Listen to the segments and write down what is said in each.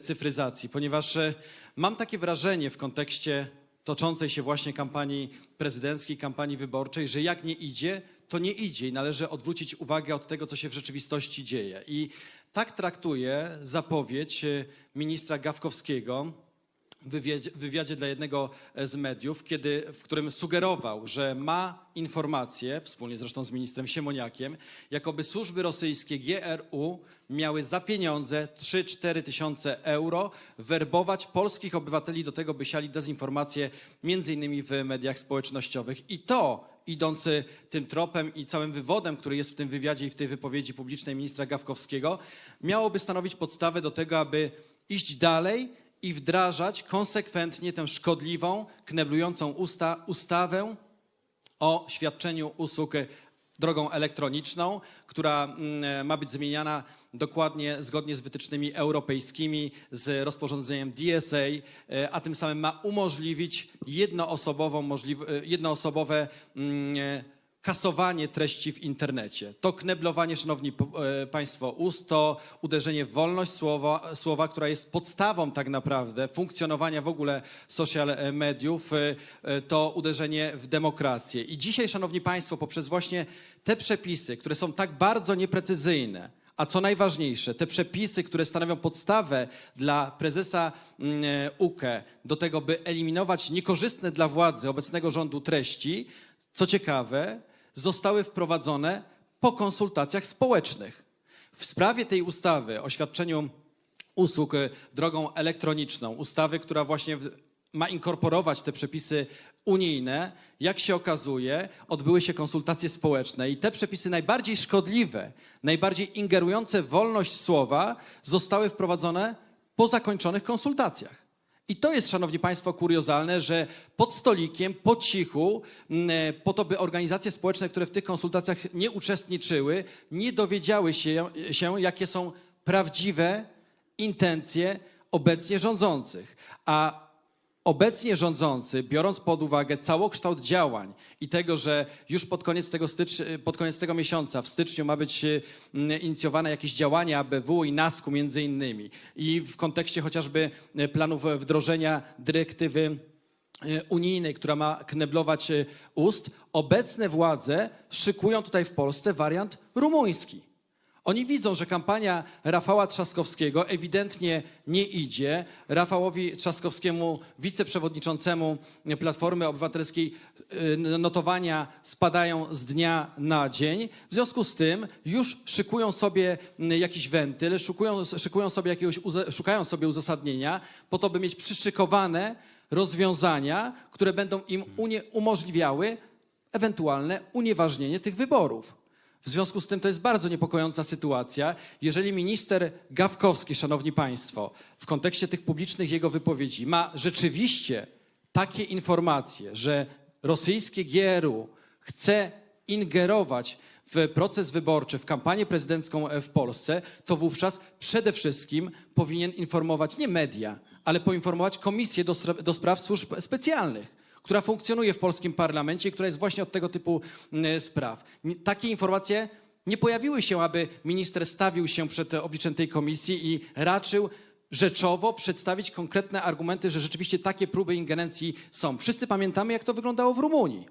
cyfryzacji, ponieważ e, mam takie wrażenie w kontekście toczącej się właśnie kampanii prezydenckiej, kampanii wyborczej, że jak nie idzie, to nie idzie i należy odwrócić uwagę od tego, co się w rzeczywistości dzieje. I tak traktuję zapowiedź e, ministra Gawkowskiego, wywiadzie, wywiadzie dla jednego z mediów, kiedy, w którym sugerował, że ma informacje, wspólnie zresztą z ministrem Siemoniakiem, jakoby służby rosyjskie GRU miały za pieniądze 3-4 tysiące euro werbować polskich obywateli do tego, by siali dezinformację między innymi w mediach społecznościowych. I to idąc y, tym tropem i całym wywodem, który jest w tym wywiadzie i w tej wypowiedzi publicznej ministra Gawkowskiego, miałoby stanowić podstawę do tego, aby iść dalej i wdrażać konsekwentnie tę szkodliwą, kneblującą usta, ustawę o świadczeniu usług e, drogą elektroniczną, która mm, ma być zmieniana dokładnie zgodnie z wytycznymi europejskimi, z rozporządzeniem DSA, e, a tym samym ma umożliwić jednoosobową, możliw- e, jednoosobowe mm, e, kasowanie treści w internecie. To kneblowanie, szanowni e, państwo, ust, to uderzenie w wolność słowa, słowa, która jest podstawą tak naprawdę funkcjonowania w ogóle social e, mediów, e, to uderzenie w demokrację. I dzisiaj, szanowni państwo, poprzez właśnie te przepisy, które są tak bardzo nieprecyzyjne, a co najważniejsze, te przepisy, które stanowią podstawę dla prezesa mm, UKE do tego, by eliminować niekorzystne dla władzy obecnego rządu treści, co ciekawe, zostały wprowadzone po konsultacjach społecznych. W sprawie tej ustawy o świadczeniu usług e, drogą elektroniczną, ustawy, która właśnie ma inkorporować te przepisy unijne, jak się okazuje, odbyły się konsultacje społeczne i te przepisy najbardziej szkodliwe, najbardziej ingerujące w wolność słowa zostały wprowadzone po zakończonych konsultacjach. I to jest, szanowni państwo, kuriozalne, że pod stolikiem, po cichu, m, e, po to, by organizacje społeczne, które w tych konsultacjach nie uczestniczyły, nie dowiedziały się, się jakie są prawdziwe intencje obecnie rządzących. A obecnie rządzący, biorąc pod uwagę całokształt działań i tego, że już pod koniec tego, stycz, pod koniec tego miesiąca, w styczniu ma być e, m, inicjowane jakieś działania ABW i NASK-u między innymi i w kontekście chociażby e, planów wdrożenia dyrektywy e, unijnej, która ma kneblować e, ust, obecne władze szykują tutaj w Polsce wariant rumuński. Oni widzą, że kampania Rafała Trzaskowskiego ewidentnie nie idzie. Rafałowi Trzaskowskiemu, wiceprzewodniczącemu Platformy Obywatelskiej, y, notowania spadają z dnia na dzień. W związku z tym już szykują sobie y, jakiś wentyl, szykują, szykują sobie jakiegoś, szukają sobie uzasadnienia po to, by mieć przyszykowane rozwiązania, które będą im umożliwiały ewentualne unieważnienie tych wyborów. W związku z tym to jest bardzo niepokojąca sytuacja. Jeżeli minister Gawkowski, szanowni państwo, w kontekście tych publicznych jego wypowiedzi ma rzeczywiście takie informacje, że rosyjskie GRU chce ingerować w proces wyborczy, w kampanię prezydencką w Polsce, to wówczas przede wszystkim powinien informować nie media, ale poinformować Komisję do, do Spraw Służb Specjalnych która funkcjonuje w polskim parlamencie i która jest właśnie od tego typu mm, spraw. Nie- Takie informacje nie pojawiły się, aby minister stawił się przed obliczem tej komisji i raczył rzeczowo przedstawić konkretne argumenty, że rzeczywiście takie próby ingerencji są. Wszyscy pamiętamy, jak to wyglądało w Rumunii.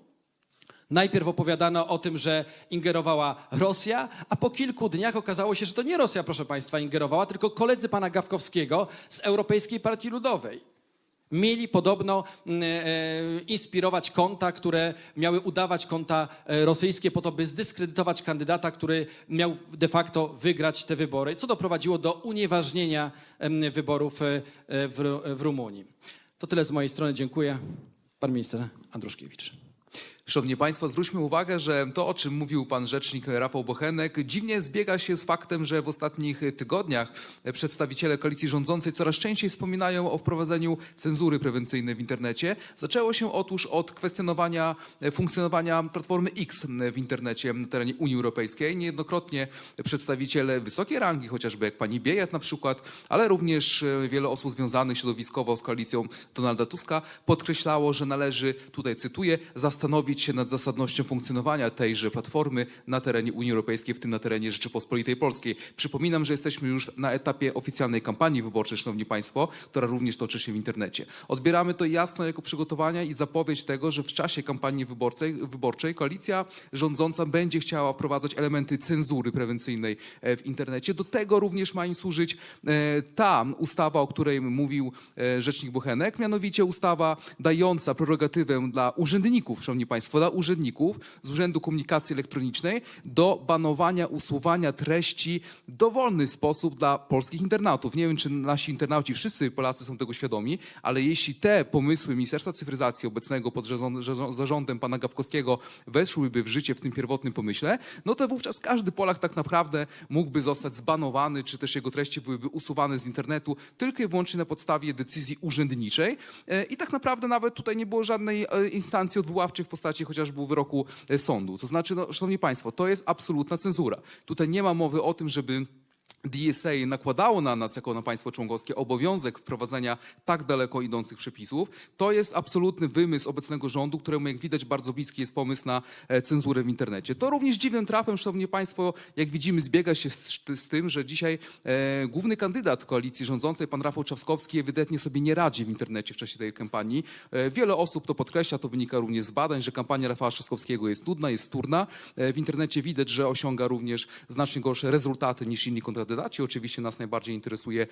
Najpierw opowiadano o tym, że ingerowała Rosja, a po kilku dniach okazało się, że to nie Rosja, proszę Państwa, ingerowała, tylko koledzy pana Gawkowskiego z Europejskiej Partii Ludowej. Mieli podobno mm, e, inspirować konta, które miały udawać konta e, rosyjskie po to, by zdyskredytować kandydata, który miał de facto wygrać te wybory, co doprowadziło do unieważnienia wyborów e, e, w, w Rumunii. To tyle z mojej strony. Dziękuję. Pan minister Andruszkiewicz. Szanowni Państwo, zwróćmy uwagę, że to, o czym mówił pan rzecznik Rafał Bochenek, dziwnie zbiega się z faktem, że w ostatnich tygodniach przedstawiciele koalicji rządzącej coraz częściej wspominają o wprowadzeniu cenzury prewencyjnej w internecie. Zaczęło się otóż od kwestionowania funkcjonowania platformy X w internecie na terenie Unii Europejskiej. Niejednokrotnie przedstawiciele wysokiej rangi, chociażby jak pani Biejat na przykład, ale również wiele osób związanych środowiskowo z koalicją Donalda Tuska podkreślało, że należy, tutaj cytuję, zastanowić zastanowić się nad zasadnością funkcjonowania tejże platformy na terenie Unii Europejskiej, w tym na terenie Rzeczypospolitej Polskiej. Przypominam, że jesteśmy już na etapie oficjalnej kampanii wyborczej, Szanowni Państwo, która również toczy się w internecie. Odbieramy to jasno jako przygotowania i zapowiedź tego, że w czasie kampanii wyborczej, wyborczej koalicja rządząca będzie chciała wprowadzać elementy cenzury prewencyjnej e, w internecie. Do tego również ma im służyć e, ta ustawa, o której mówił e, rzecznik Bochenek, mianowicie ustawa dająca prerogatywę dla urzędników, szanowni państwo, dla urzędników z Urzędu Komunikacji Elektronicznej do banowania, usuwania treści w dowolny sposób dla polskich internautów. Nie wiem, czy nasi internauci, wszyscy Polacy są tego świadomi, ale jeśli te pomysły Ministerstwa Cyfryzacji obecnego pod zarząd- zarządem pana Gawkowskiego weszłyby w życie w tym pierwotnym pomyśle, no to wówczas każdy Polak tak naprawdę mógłby zostać zbanowany, czy też jego treści byłyby usuwane z internetu tylko i wyłącznie na podstawie decyzji urzędniczej. E, I tak naprawdę nawet tutaj nie było żadnej e, instancji odwoławczej w postaci chociażby wyroku e, sądu. To znaczy, no, szanowni państwo, to jest absolutna cenzura. Tutaj nie ma mowy o tym, żeby DSA nakładało na nas, jako na państwo członkowskie, obowiązek wprowadzenia tak daleko idących przepisów. To jest absolutny wymysł obecnego rządu, któremu, jak widać, bardzo bliski jest pomysł na e, cenzurę w internecie. To również dziwnym trafem, szanowni państwo, jak widzimy, zbiega się z, z tym, że dzisiaj e, główny kandydat koalicji rządzącej, pan Rafał Trzaskowski, ewidentnie sobie nie radzi w internecie w czasie tej kampanii. E, wiele osób to podkreśla, to wynika również z badań, że kampania Rafała Trzaskowskiego jest nudna, jest wtórna. E, w internecie widać, że osiąga również znacznie gorsze rezultaty niż inni kandydaci. Oczywiście nas najbardziej interesuje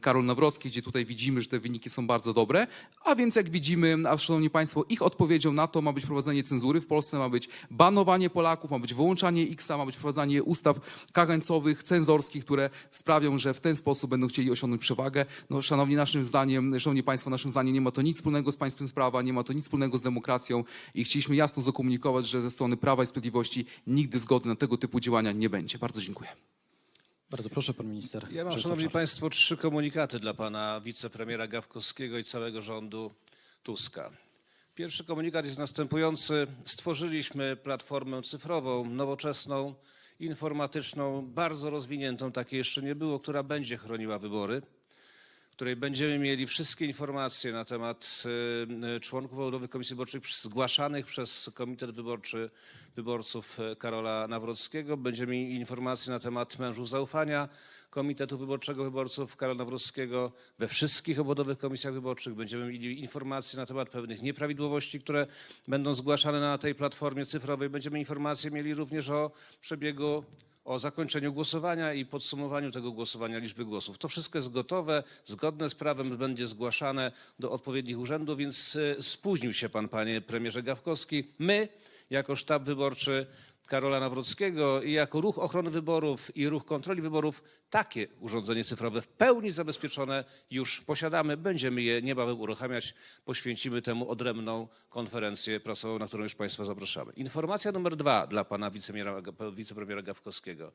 Karol Nawrocki, gdzie tutaj widzimy, że te wyniki są bardzo dobre. A więc jak widzimy, a szanowni państwo, ich odpowiedzią na to ma być prowadzenie cenzury w Polsce, ma być banowanie Polaków, ma być wyłączanie X-a, ma być wprowadzanie ustaw kagańcowych, cenzorskich, które sprawią, że w ten sposób będą chcieli osiągnąć przewagę. No, szanowni, naszym zdaniem, szanowni państwo, naszym zdaniem nie ma to nic wspólnego z państwem prawa, nie ma to nic wspólnego z demokracją i chcieliśmy jasno zakomunikować, że ze strony Prawa i Sprawiedliwości nigdy zgody na tego typu działania nie będzie. Bardzo dziękuję. Bardzo proszę, pan minister. Ja mam, szanowni państwo, trzy komunikaty dla pana wicepremiera Gawkowskiego i całego rządu Tuska. Pierwszy komunikat jest następujący. Stworzyliśmy platformę cyfrową, nowoczesną, informatyczną, bardzo rozwiniętą, takiej jeszcze nie było, która będzie chroniła wybory, w której będziemy mieli wszystkie informacje na temat y, y, członków obwodowych komisji wyborczych zgłaszanych przez Komitet Wyborczy Wyborców y, Karola Nawrockiego. Będziemy mieli informacje na temat mężów zaufania Komitetu Wyborczego Wyborców Karola Nawrockiego we wszystkich obwodowych komisjach wyborczych. Będziemy mieli informacje na temat pewnych nieprawidłowości, które będą zgłaszane na tej platformie cyfrowej. Będziemy informacje mieli również o przebiegu o zakończeniu głosowania i podsumowaniu tego głosowania liczby głosów. To wszystko jest gotowe, zgodne z prawem, będzie zgłaszane do odpowiednich urzędów, więc e, spóźnił się pan, panie premierze Gawkowski. My, jako sztab wyborczy Karola Nawrockiego i jako ruch ochrony wyborów i ruch kontroli wyborów takie urządzenie cyfrowe w pełni zabezpieczone już posiadamy. Będziemy je niebawem uruchamiać. Poświęcimy temu odrębną konferencję prasową, na którą już Państwa zapraszamy. Informacja numer dwa dla pana wicepremiera, Gawkowskiego.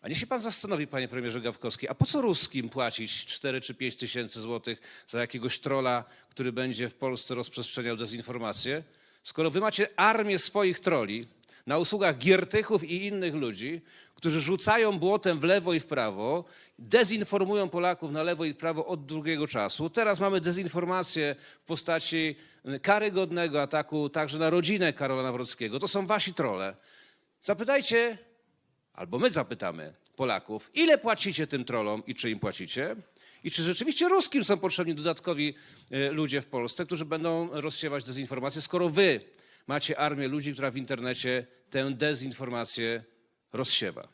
A niech się pan zastanowi, panie premierze Gawkowski, a po co ruskim płacić 4 czy 5 tysięcy złotych za jakiegoś trola, który będzie w Polsce rozprzestrzeniał dezinformację, skoro wy macie armię swoich troli na usługach Giertychów i innych ludzi, którzy rzucają błotem w lewo i w prawo, dezinformują Polaków na lewo i prawo od długiego czasu. Teraz mamy dezinformację w postaci karygodnego ataku także na rodzinę Karola Nawrockiego. To są wasi trole. Zapytajcie albo my zapytamy Polaków, ile płacicie tym trolom i czy im płacicie? I czy rzeczywiście ruskim są potrzebni dodatkowi e, ludzie w Polsce, którzy będą rozsiewać dezinformację, skoro wy macie armię ludzi, która w internecie tę dezinformację rozsiewa?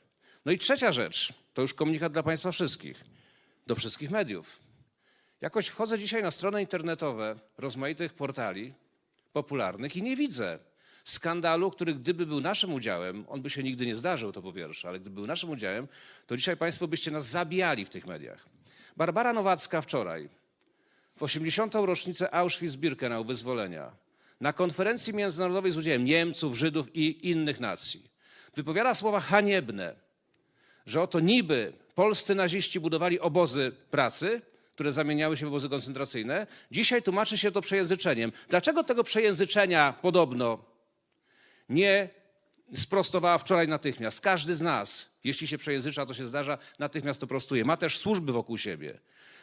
No i trzecia rzecz, to już komunikat dla Państwa wszystkich, do wszystkich mediów. Jakoś wchodzę dzisiaj na strony internetowe rozmaitych portali popularnych i nie widzę skandalu, który gdyby był naszym udziałem, on by się nigdy nie zdarzył, to po pierwsze, ale gdyby był naszym udziałem, to dzisiaj Państwo byście nas zabijali w tych mediach. Barbara Nowacka wczoraj, w 80. rocznicę Auschwitz-Birkenau, wyzwolenia, na konferencji międzynarodowej z udziałem Niemców, Żydów i innych nacji, wypowiada słowa haniebne, że oto niby polscy naziści budowali obozy pracy, które zamieniały się w obozy koncentracyjne. Dzisiaj tłumaczy się to przejęzyczeniem. Dlaczego tego przejęzyczenia podobno nie sprostowała wczoraj natychmiast? Każdy z nas, jeśli się przejęzycza, to się zdarza, natychmiast to prostuje. Ma też służby wokół siebie.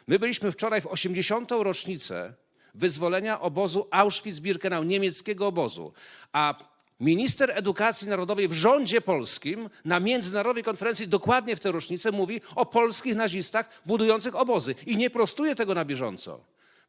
My byliśmy wczoraj w 80. rocznicę wyzwolenia obozu Auschwitz-Birkenau, niemieckiego obozu. A minister edukacji narodowej w rządzie polskim na międzynarodowej konferencji dokładnie w tę rocznicę mówi o polskich nazistach budujących obozy i nie prostuje tego na bieżąco.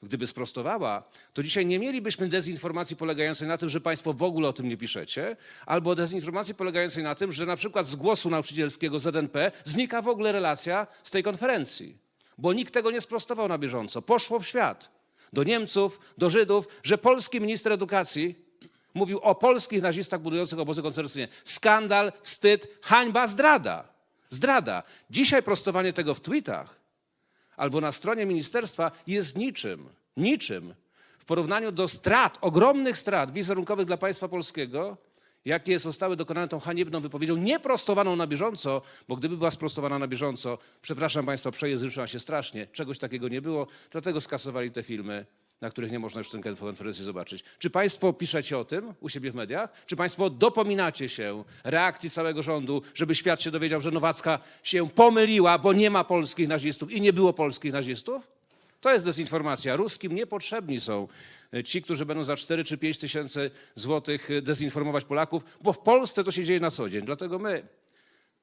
Gdyby sprostowała, to dzisiaj nie mielibyśmy dezinformacji polegającej na tym, że państwo w ogóle o tym nie piszecie, albo dezinformacji polegającej na tym, że na przykład z głosu nauczycielskiego ZNP znika w ogóle relacja z tej konferencji, bo nikt tego nie sprostował na bieżąco. Poszło w świat do Niemców, do Żydów, że polski minister edukacji mówił o polskich nazistach budujących obozy koncentracyjne. Skandal, wstyd, hańba, zdrada. Zdrada. Dzisiaj prostowanie tego w tweetach albo na stronie ministerstwa jest niczym, niczym w porównaniu do strat, ogromnych strat wizerunkowych dla państwa polskiego, jakie zostały dokonane tą haniebną wypowiedzią, nieprostowaną na bieżąco, bo gdyby była sprostowana na bieżąco, przepraszam państwa, przejęzyczyła się strasznie, czegoś takiego nie było, dlatego skasowali te filmy, na których nie można już tę konferencję zobaczyć. Czy państwo piszecie o tym u siebie w mediach? Czy państwo dopominacie się reakcji całego rządu, żeby świat się dowiedział, że Nowacka się pomyliła, bo nie ma polskich nazistów i nie było polskich nazistów? To jest dezinformacja. Ruskim niepotrzebni są ci, którzy będą za 4 czy 5 tysięcy złotych dezinformować Polaków, bo w Polsce to się dzieje na co dzień. Dlatego my,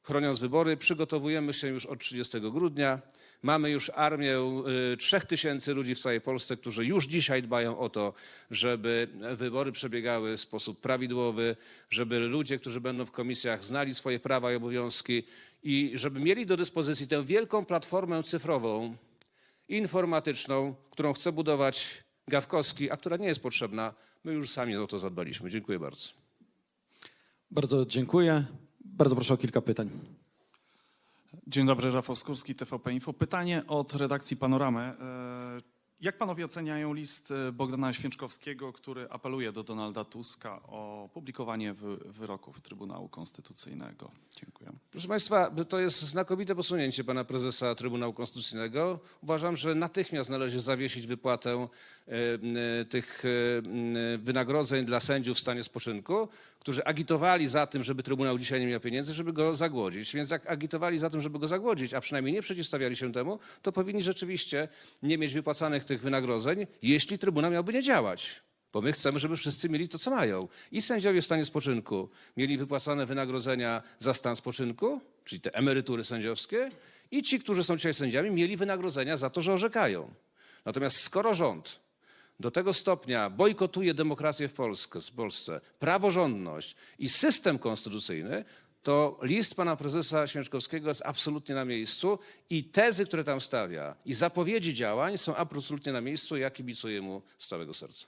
chroniąc wybory, przygotowujemy się już od 30 grudnia. Mamy już armię y, 3 tysięcy ludzi w całej Polsce, którzy już dzisiaj dbają o to, żeby wybory przebiegały w sposób prawidłowy, żeby ludzie, którzy będą w komisjach, znali swoje prawa i obowiązki i żeby mieli do dyspozycji tę wielką platformę cyfrową, informatyczną, którą chce budować Gawkowski, a która nie jest potrzebna. My już sami o to zadbaliśmy. Dziękuję bardzo. Bardzo dziękuję. Bardzo proszę o kilka pytań. Dzień dobry, Rafał Skórski, TVP Info. Pytanie od redakcji Panoramy. Jak panowie oceniają list e, Bogdana Święczkowskiego, który apeluje do Donalda Tuska o publikowanie wy- wyroków Trybunału Konstytucyjnego? Dziękuję. Proszę Państwa, to jest znakomite posunięcie pana prezesa Trybunału Konstytucyjnego. Uważam, że natychmiast należy zawiesić wypłatę tych e, wynagrodzeń dla sędziów w stanie spoczynku, którzy agitowali za tym, żeby Trybunał dzisiaj nie miał pieniędzy, żeby go zagłodzić. Więc jak agitowali za tym, żeby go zagłodzić, a przynajmniej nie przeciwstawiali się temu, to powinni rzeczywiście nie mieć wypłacanych tych wynagrodzeń, jeśli Trybunał miałby nie działać. Bo my chcemy, żeby wszyscy mieli to, co mają. I sędziowie w stanie spoczynku mieli wypłacane wynagrodzenia za stan spoczynku, czyli te emerytury sędziowskie, i ci, którzy są dzisiaj sędziami, mieli wynagrodzenia za to, że orzekają. Natomiast skoro rząd do tego stopnia bojkotuje demokrację w Polsce, praworządność i system konstytucyjny, to list pana prezesa Święczkowskiego jest absolutnie na miejscu i tezy, które tam stawia i zapowiedzi działań są absolutnie na miejscu. Ja kibicuję mu z całego serca.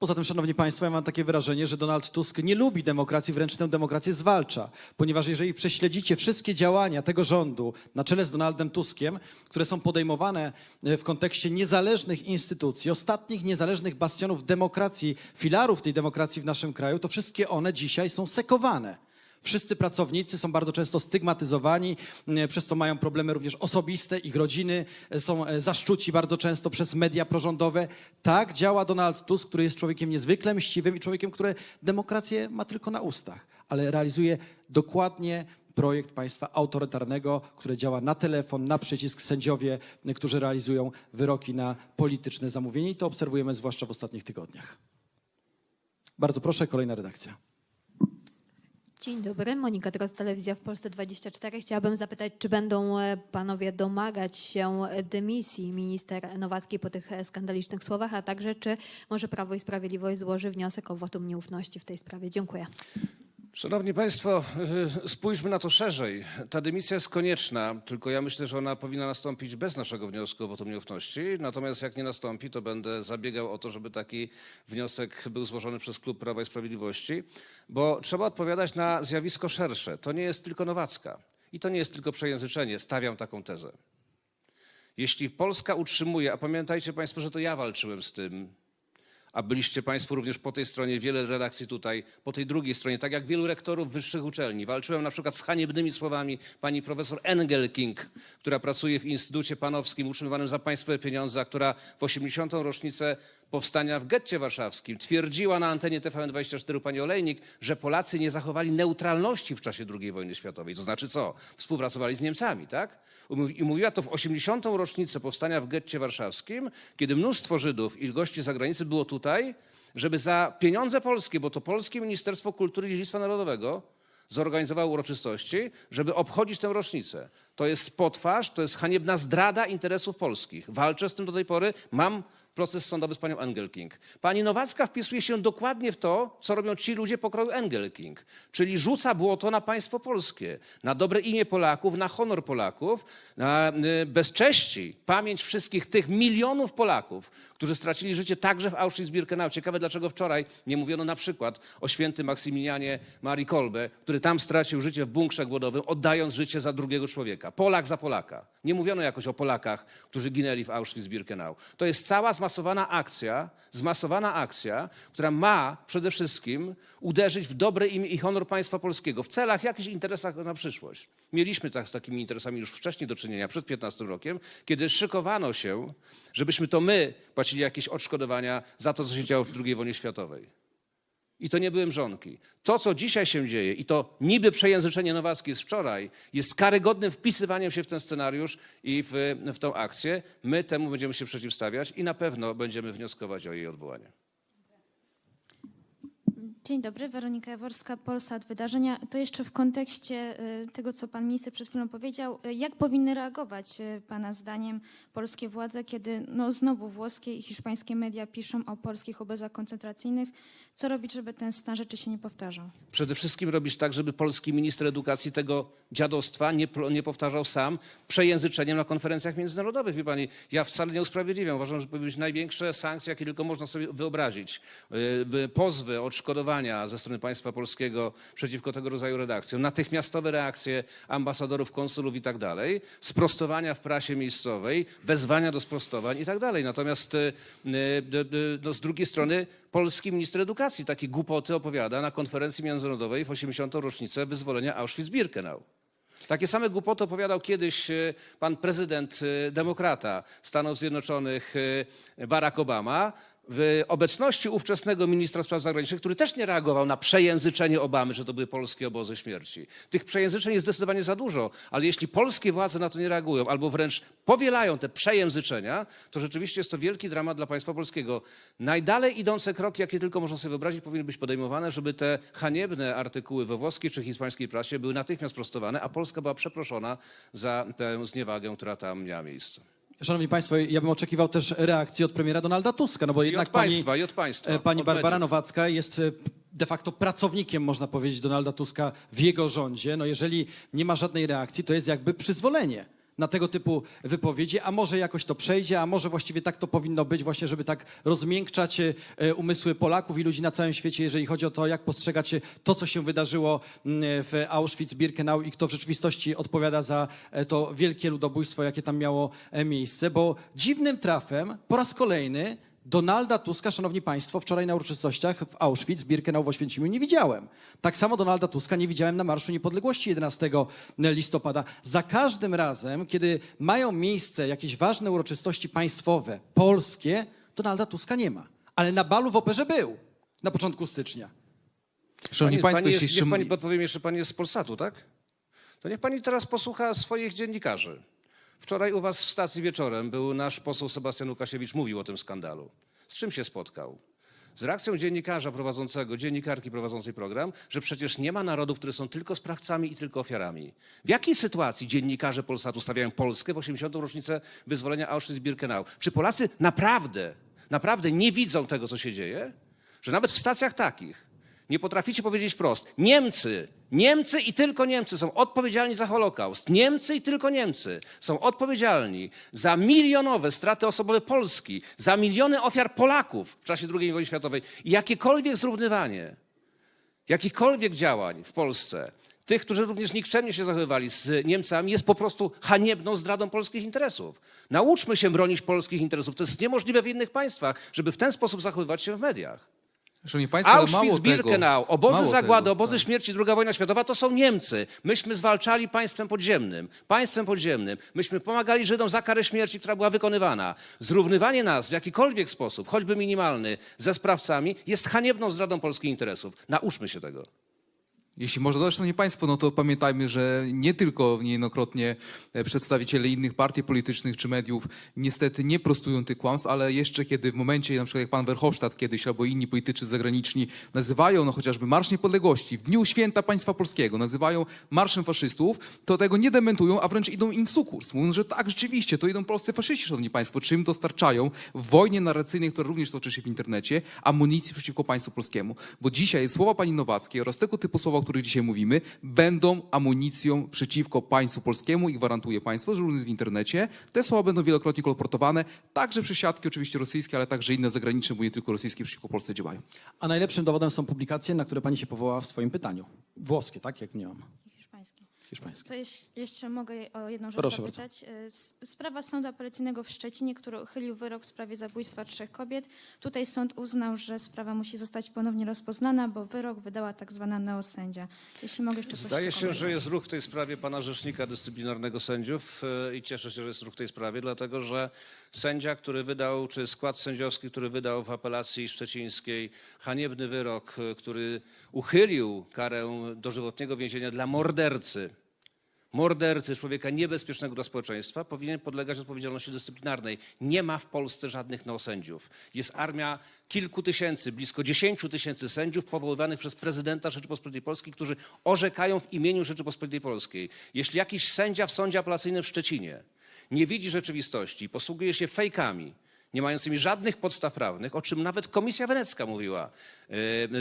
Poza tym, szanowni państwo, ja mam takie wrażenie, że Donald Tusk nie lubi demokracji, wręcz tę demokrację zwalcza. Ponieważ jeżeli prześledzicie wszystkie działania tego rządu na czele z Donaldem Tuskiem, które są podejmowane e, w kontekście niezależnych instytucji, ostatnich niezależnych bastionów demokracji, filarów tej demokracji w naszym kraju, to wszystkie one dzisiaj są sekowane. Wszyscy pracownicy są bardzo często stygmatyzowani, przez co mają problemy również osobiste, ich rodziny e, są e, zaszczuci bardzo często przez media prorządowe. Tak działa Donald Tusk, który jest człowiekiem niezwykle mściwym i człowiekiem, który demokrację ma tylko na ustach, ale realizuje dokładnie projekt państwa autorytarnego, które działa na telefon, na przycisk sędziowie, którzy realizują wyroki na polityczne zamówienie i to obserwujemy zwłaszcza w ostatnich tygodniach. Bardzo proszę, kolejna redakcja. Dzień dobry, Monika Drozd, Telewizja w Polsce 24. Chciałabym zapytać, czy będą e, panowie domagać się dymisji minister Nowackiej po tych e, skandalicznych słowach, a także czy może Prawo i Sprawiedliwość złoży wniosek o wotum nieufności w tej sprawie? Dziękuję. Szanowni Państwo, y, spójrzmy na to szerzej. Ta dymisja jest konieczna, tylko ja myślę, że ona powinna nastąpić bez naszego wniosku o wotum nieufności. Natomiast jak nie nastąpi, to będę zabiegał o to, żeby taki wniosek był złożony przez Klub Prawa i Sprawiedliwości, bo trzeba odpowiadać na zjawisko szersze. To nie jest tylko Nowacka i to nie jest tylko przejęzyczenie. Stawiam taką tezę. Jeśli Polska utrzymuje, a pamiętajcie Państwo, że to ja walczyłem z tym, a byliście Państwo również po tej stronie, wiele redakcji tutaj, po tej drugiej stronie, tak jak wielu rektorów wyższych uczelni. Walczyłem na przykład z haniebnymi słowami pani profesor Engelking, która pracuje w Instytucie Panowskim, utrzymywanym za państwowe pieniądze, a która w 80. rocznicę powstania w getcie warszawskim, twierdziła na antenie TVN24 pani Olejnik, że Polacy nie zachowali neutralności w czasie II wojny światowej. To znaczy co? Współpracowali z Niemcami, tak? I mówiła to w 80. rocznicę powstania w getcie warszawskim, kiedy mnóstwo Żydów i gości z zagranicy było tutaj, żeby za pieniądze polskie, bo to Polskie Ministerstwo Kultury i Dziedzictwa Narodowego zorganizowało uroczystości, żeby obchodzić tę rocznicę. To jest potwarz, to jest haniebna zdrada interesów polskich. Walczę z tym do tej pory. Mam proces sądowy z panią Engelking. Pani Nowacka wpisuje się dokładnie w to, co robią ci ludzie pokroju Engelking, czyli rzuca błoto na państwo polskie, na dobre imię Polaków, na honor Polaków, na y, bezcześci, pamięć wszystkich tych milionów Polaków, którzy stracili życie także w Auschwitz-Birkenau. Ciekawe, dlaczego wczoraj nie mówiono na przykład o świętym Maksymilianie Marii Kolbe, który tam stracił życie w bunkrze głodowym, oddając życie za drugiego człowieka. Polak za Polaka. Nie mówiono jakoś o Polakach, którzy ginęli w Auschwitz-Birkenau. To jest cała zmasowana akcja, zmasowana akcja, która ma przede wszystkim uderzyć w dobre imię i honor państwa polskiego w celach, jakichś interesach na przyszłość. Mieliśmy tak, z takimi interesami już wcześniej do czynienia, przed 15 rokiem, kiedy szykowano się, żebyśmy to my płacili jakieś odszkodowania za to, co się działo w II wojnie światowej. I to nie były mrzonki. To, co dzisiaj się dzieje, i to niby przejęzyczenie nowackie z wczoraj, jest karygodnym wpisywaniem się w ten scenariusz i w, w tą akcję. My temu będziemy się przeciwstawiać i na pewno będziemy wnioskować o jej odwołanie. Dzień dobry, Weronika Jaworska, Polsat Wydarzenia. To jeszcze w kontekście y, tego, co pan minister przed chwilą powiedział. Y, Jak powinny reagować y, pana zdaniem polskie władze, kiedy no, znowu włoskie i hiszpańskie media piszą o polskich obozach koncentracyjnych? Co robić, żeby ten stan rzeczy się nie powtarzał? Przede wszystkim robić tak, żeby polski minister edukacji tego dziadostwa nie, nie powtarzał sam przejęzyczeniem na konferencjach międzynarodowych. Wie pani, ja wcale nie usprawiedliwiam. Uważam, że powinny być największe sankcje, jakie tylko można sobie wyobrazić. Pozwy, odszkodowania ze strony państwa polskiego przeciwko tego rodzaju redakcjom, natychmiastowe reakcje ambasadorów, konsulów i tak dalej, sprostowania w prasie miejscowej, wezwania do sprostowań i tak dalej. Natomiast yy, yy, yy, no, z drugiej strony polski minister edukacji takie głupoty opowiada na konferencji międzynarodowej w 80. rocznicę wyzwolenia Auschwitz-Birkenau. Takie same głupoty opowiadał kiedyś pan prezydent demokrata Stanów Zjednoczonych Barack Obama w obecności ówczesnego ministra spraw zagranicznych, który też nie reagował na przejęzyczenie Obamy, że to były polskie obozy śmierci. Tych przejęzyczeń jest zdecydowanie za dużo, ale jeśli polskie władze na to nie reagują albo wręcz powielają te przejęzyczenia, to rzeczywiście jest to wielki dramat dla państwa polskiego. Najdalej idące kroki, jakie tylko można sobie wyobrazić, powinny być podejmowane, żeby te haniebne artykuły we włoskiej czy hiszpańskiej prasie były natychmiast prostowane, a Polska była przeproszona za tę zniewagę, która tam miała miejsce. Szanowni Państwo, ja bym oczekiwał też reakcji od premiera Donalda Tuska, no bo I jednak od państwa, i od państwa. e, pani od Barbara mediów. Nowacka jest e, de facto pracownikiem, można powiedzieć, Donalda Tuska w jego rządzie. No jeżeli nie ma żadnej reakcji, to jest jakby przyzwolenie na tego typu wypowiedzi, a może jakoś to przejdzie, a może właściwie tak to powinno być, właśnie żeby tak rozmiękczać e, umysły Polaków i ludzi na całym świecie, jeżeli chodzi o to, jak postrzegacie to, co się wydarzyło mm, w Auschwitz-Birkenau i kto w rzeczywistości odpowiada za e, to wielkie ludobójstwo, jakie tam miało e, miejsce, bo dziwnym trafem po raz kolejny Donalda Tuska, szanowni państwo, wczoraj na uroczystościach w Auschwitz, Birkenau w Oświęcimiu nie widziałem. Tak samo Donalda Tuska nie widziałem na Marszu Niepodległości 11 listopada. Za każdym razem, kiedy mają miejsce jakieś ważne uroczystości państwowe, polskie, Donalda Tuska nie ma. Ale na balu w operze był na początku stycznia. Szanowni pani, Państwo, pani jest, jeśli niech jeszcze... pani podpowiem jeszcze, pani jest z Polsatu, tak? To niech pani teraz posłucha swoich dziennikarzy. Wczoraj u was w stacji wieczorem był nasz poseł Sebastian Łukasiewicz, mówił o tym skandalu. Z czym się spotkał? Z reakcją dziennikarza prowadzącego, dziennikarki prowadzącej program, że przecież nie ma narodów, które są tylko sprawcami i tylko ofiarami. W jakiej sytuacji dziennikarze Polsatu stawiają Polskę w 80. rocznicę wyzwolenia Auschwitz-Birkenau? Czy Polacy naprawdę, naprawdę nie widzą tego, co się dzieje? Że nawet w stacjach takich nie potraficie powiedzieć wprost. Niemcy, Niemcy i tylko Niemcy są odpowiedzialni za Holokaust. Niemcy i tylko Niemcy są odpowiedzialni za milionowe straty osobowe Polski, za miliony ofiar Polaków w czasie II wojny światowej. I jakiekolwiek zrównywanie, jakichkolwiek działań w Polsce, tych, którzy również nikczemnie się zachowywali z Niemcami, jest po prostu haniebną zdradą polskich interesów. Nauczmy się bronić polskich interesów. To jest niemożliwe w innych państwach, żeby w ten sposób zachowywać się w mediach. Szanowni Państwo, ale mało Auschwitz, tego, Birkenau, obozy zagłady, tego, obozy tak. śmierci, II wojna światowa to są Niemcy. Myśmy zwalczali państwem podziemnym. Państwem podziemnym. Myśmy pomagali Żydom za karę śmierci, która była wykonywana. Zrównywanie nas w jakikolwiek sposób, choćby minimalny, ze sprawcami jest haniebną zdradą polskich interesów. Nauczmy się tego. Jeśli można dodać, Szanowni Państwo, no to pamiętajmy, że nie tylko niejednokrotnie e, przedstawiciele innych partii politycznych czy mediów niestety nie prostują tych kłamstw, ale jeszcze kiedy w momencie, na przykład jak pan Verhofstadt kiedyś albo inni politycy zagraniczni nazywają no chociażby Marsz Niepodległości w dniu święta państwa polskiego, nazywają marszem faszystów, to tego nie dementują, a wręcz idą im w sukurs. Mówiąc, że tak, rzeczywiście, to idą polscy faszyści, Szanowni Państwo, czym dostarczają w wojnie narracyjnej, która również toczy się w internecie, amunicji przeciwko państwu polskiemu. Bo dzisiaj słowa pani Nowackiej oraz tego typu słowa, których dzisiaj mówimy, będą amunicją przeciwko państwu polskiemu i gwarantuję państwu, że również w internecie te słowa będą wielokrotnie kolportowane, także przez siatki oczywiście rosyjskie, ale także inne zagraniczne, bo nie tylko rosyjskie przeciwko Polsce działają. A najlepszym dowodem są publikacje, na które pani się powołała w swoim pytaniu. Włoskie, tak? Jak nie mam. Hiszpański. Hiszpańskie. To jeś- jeszcze mogę o jedną rzecz Proszę zapytać. E, s- Sprawa Sądu Apelacyjnego w Szczecinie, który uchylił wyrok w sprawie zabójstwa trzech kobiet. Tutaj sąd uznał, że sprawa musi zostać ponownie rozpoznana, bo wyrok wydała tak zwana neosędzia. Jeśli mogę jeszcze Zdaje się, że jest ruch w tej sprawie pana rzecznika dyscyplinarnego sędziów e, i cieszę się, że jest ruch w tej sprawie, dlatego że sędzia, który wydał, czy skład sędziowski, który wydał w apelacji szczecińskiej haniebny wyrok, e, który uchylił karę dożywotniego więzienia dla mordercy, mordercy, człowieka niebezpiecznego dla społeczeństwa, powinien podlegać odpowiedzialności dyscyplinarnej. Nie ma w Polsce żadnych neosędziów. Jest armia kilku tysięcy, blisko dziesięciu tysięcy sędziów powoływanych przez prezydenta Rzeczypospolitej Polskiej, którzy orzekają w imieniu Rzeczypospolitej Polskiej. Jeśli jakiś sędzia w sądzie apelacyjnym w Szczecinie nie widzi rzeczywistości, posługuje się fejkami, nie mającymi żadnych podstaw prawnych, o czym nawet Komisja Wenecka mówiła,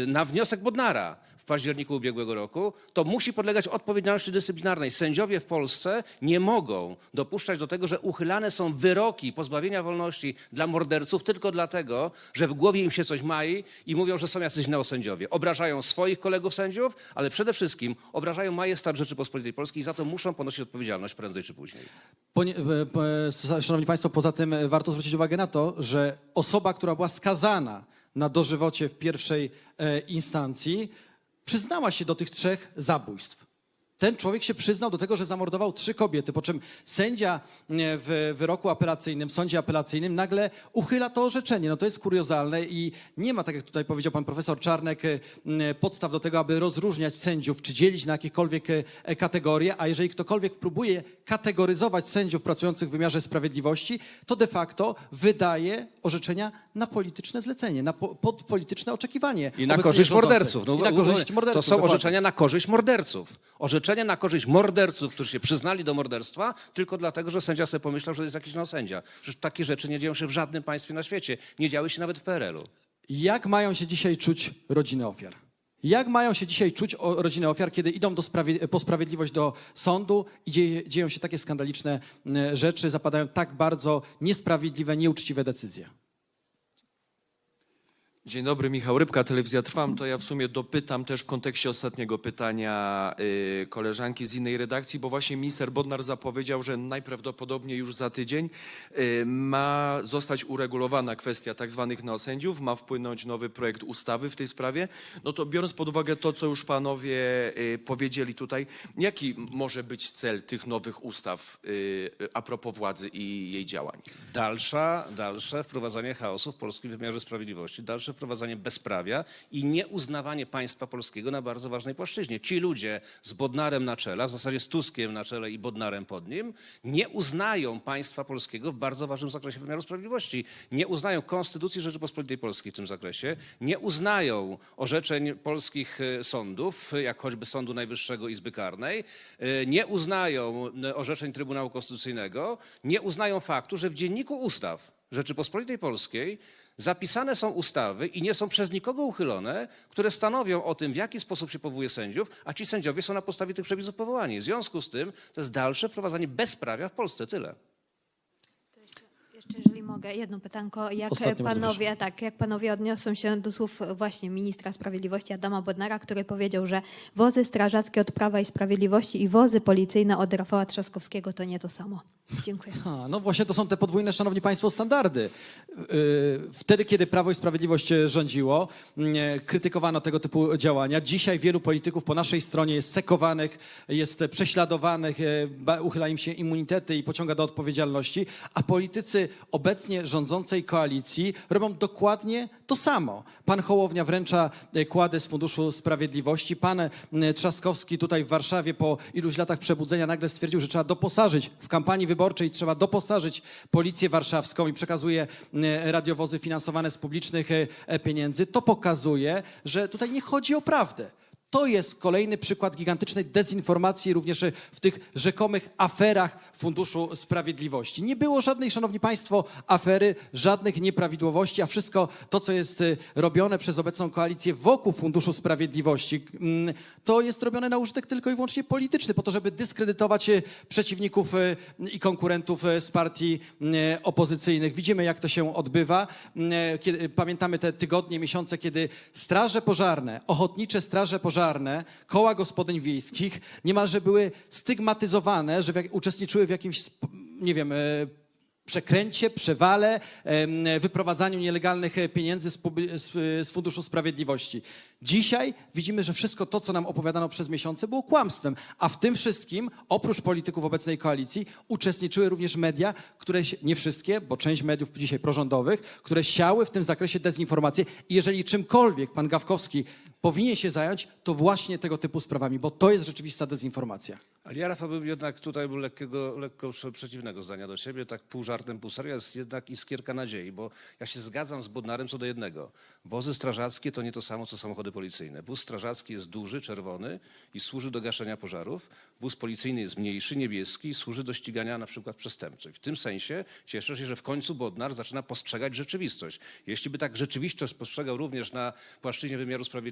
na wniosek Bodnara w październiku ubiegłego roku, to musi podlegać odpowiedzialności dyscyplinarnej. Sędziowie w Polsce nie mogą dopuszczać do tego, że uchylane są wyroki pozbawienia wolności dla morderców tylko dlatego, że w głowie im się coś mai i mówią, że są jacyś neosędziowie. Obrażają swoich kolegów sędziów, ale przede wszystkim obrażają majestat Rzeczypospolitej Polskiej i za to muszą ponosić odpowiedzialność prędzej czy później. Ponie, e, po- Szanowni Państwo, poza tym e, warto zwrócić uwagę na to, że osoba, która była skazana na dożywocie w pierwszej e, instancji, przyznała się do tych trzech zabójstw. Ten człowiek się przyznał do tego, że zamordował trzy kobiety, po czym sędzia e, w wyroku apelacyjnym, w sądzie apelacyjnym nagle uchyla to orzeczenie. No to jest kuriozalne i nie ma, tak jak tutaj powiedział pan profesor Czarnek, e, podstaw do tego, aby rozróżniać sędziów, czy dzielić na jakiekolwiek e, kategorie, a jeżeli ktokolwiek próbuje kategoryzować sędziów pracujących w wymiarze sprawiedliwości, to de facto wydaje orzeczenia na polityczne zlecenie, na po, pod polityczne oczekiwanie. I na korzyść rządzących. morderców. No, I na korzyść morderców. To są orzeczenia na korzyść morderców. Orzeczenia na korzyść morderców, którzy się przyznali do morderstwa, tylko dlatego, że sędzia sobie pomyślał, że jest jakiś no sędzia. Przecież takie rzeczy nie dzieją się w żadnym państwie na świecie. Nie działy się nawet w PRL-u. Jak mają się dzisiaj czuć rodziny ofiar? Jak mają się dzisiaj czuć rodziny ofiar, kiedy idą sprawie, po sprawiedliwość do sądu i dzieje, dzieją się takie skandaliczne m, rzeczy, zapadają tak bardzo niesprawiedliwe, nieuczciwe decyzje? Dzień dobry, Michał Rybka, Telewizja Trwam. To ja w sumie dopytam też w kontekście ostatniego pytania y, koleżanki z innej redakcji, bo właśnie minister Bodnar zapowiedział, że najprawdopodobniej już za tydzień y, ma zostać uregulowana kwestia tak zwanych neosędziów, ma wpłynąć nowy projekt ustawy w tej sprawie. No to biorąc pod uwagę to, co już panowie y, powiedzieli tutaj, jaki może być cel tych nowych ustaw a propos władzy i jej działań? Dalsza, dalsze wprowadzanie chaosu w polskim wymiarze sprawiedliwości, dalsze wprowadzanie bezprawia i nieuznawanie państwa polskiego na bardzo ważnej płaszczyźnie. Ci ludzie z Bodnarem na czele, w zasadzie z Tuskiem na czele i Bodnarem pod nim, nie uznają państwa polskiego w bardzo ważnym zakresie wymiaru sprawiedliwości. Nie uznają Konstytucji Rzeczypospolitej Polskiej w tym zakresie, nie uznają orzeczeń polskich e, sądów, jak choćby Sądu Najwyższego Izby Karnej, e, nie uznają e, orzeczeń Trybunału Konstytucyjnego, nie uznają faktu, że w Dzienniku Ustaw Rzeczypospolitej Polskiej zapisane są ustawy i nie są przez nikogo uchylone, które stanowią o tym, w jaki sposób się powołuje sędziów, a ci sędziowie są na podstawie tych przepisów powołani. W związku z tym to jest dalsze wprowadzanie bezprawia w Polsce. Tyle. Mogę, jedno pytanko. Jak panowie, tak, jak panowie odniosą się do słów właśnie ministra sprawiedliwości Adama Bodnara, który powiedział, że wozy strażackie od Prawa i Sprawiedliwości i wozy policyjne od Rafała Trzaskowskiego to nie to samo. Dziękuję. A, no właśnie to są te podwójne, szanowni państwo, standardy. Yy, Wtedy, kiedy Prawo i Sprawiedliwość rządziło, mm, krytykowano tego typu działania. Dzisiaj wielu polityków po naszej stronie jest sekowanych, jest prześladowanych, e, uchyla im się immunitety i pociąga do odpowiedzialności, a politycy obecnie rządzącej koalicji robią dokładnie to samo. Pan Hołownia wręcza e, kłady z Funduszu Sprawiedliwości. Pan e, Trzaskowski tutaj w Warszawie po iluś latach przebudzenia nagle stwierdził, że trzeba doposażyć w kampanii wyborczej, trzeba doposażyć Policję Warszawską i przekazuje e, radiowozy finansowane z publicznych pieniędzy. To pokazuje, że tutaj nie chodzi o prawdę. To jest kolejny przykład gigantycznej dezinformacji również w tych rzekomych aferach Funduszu Sprawiedliwości. Nie było żadnej, szanowni państwo, afery, żadnych nieprawidłowości, a wszystko to, co jest y, robione przez obecną koalicję wokół Funduszu Sprawiedliwości, mm, to jest robione na użytek tylko i wyłącznie polityczny, po to, żeby dyskredytować y, przeciwników y, i konkurentów z partii opozycyjnych. Widzimy, jak to się odbywa. Pamiętamy te tygodnie, miesiące, kiedy straże pożarne, ochotnicze straże pożarne, koła gospodyń wiejskich niemalże były stygmatyzowane, że w, uczestniczyły w jakimś, nie wiem, e, przekręcie, przewale, wyprowadzaniu nielegalnych e, pieniędzy z, publi- z, Funduszu Sprawiedliwości. Dzisiaj widzimy, że wszystko to, co nam opowiadano przez miesiące, było kłamstwem. A w tym wszystkim, oprócz polityków obecnej koalicji, uczestniczyły również media, które, nie wszystkie, bo część mediów dzisiaj prorządowych, które siały w tym zakresie dezinformację. I jeżeli czymkolwiek pan Gawkowski powinien się zająć, to właśnie tego typu sprawami, bo to jest rzeczywista dezinformacja. Ale ja, Rafał, jednak tutaj był lekkiego, lekko prze- przeciwnego zdania do ciebie, tak pół żartem, pół serio, jest jednak iskierka nadziei, bo ja się zgadzam z Bodnarem co do jednego. Wozy strażackie to nie to samo, co samochody policyjne. Wóz strażacki jest duży, czerwony i służy do gaszenia pożarów. Wóz policyjny jest mniejszy, niebieski i służy do ścigania na przykład przestępców. W tym sensie cieszę się, że w końcu Bodnar zaczyna postrzegać rzeczywistość. Jeśli by tak rzeczywistość postrzegał również na płaszczyźnie wymiaru sprawiedliwości,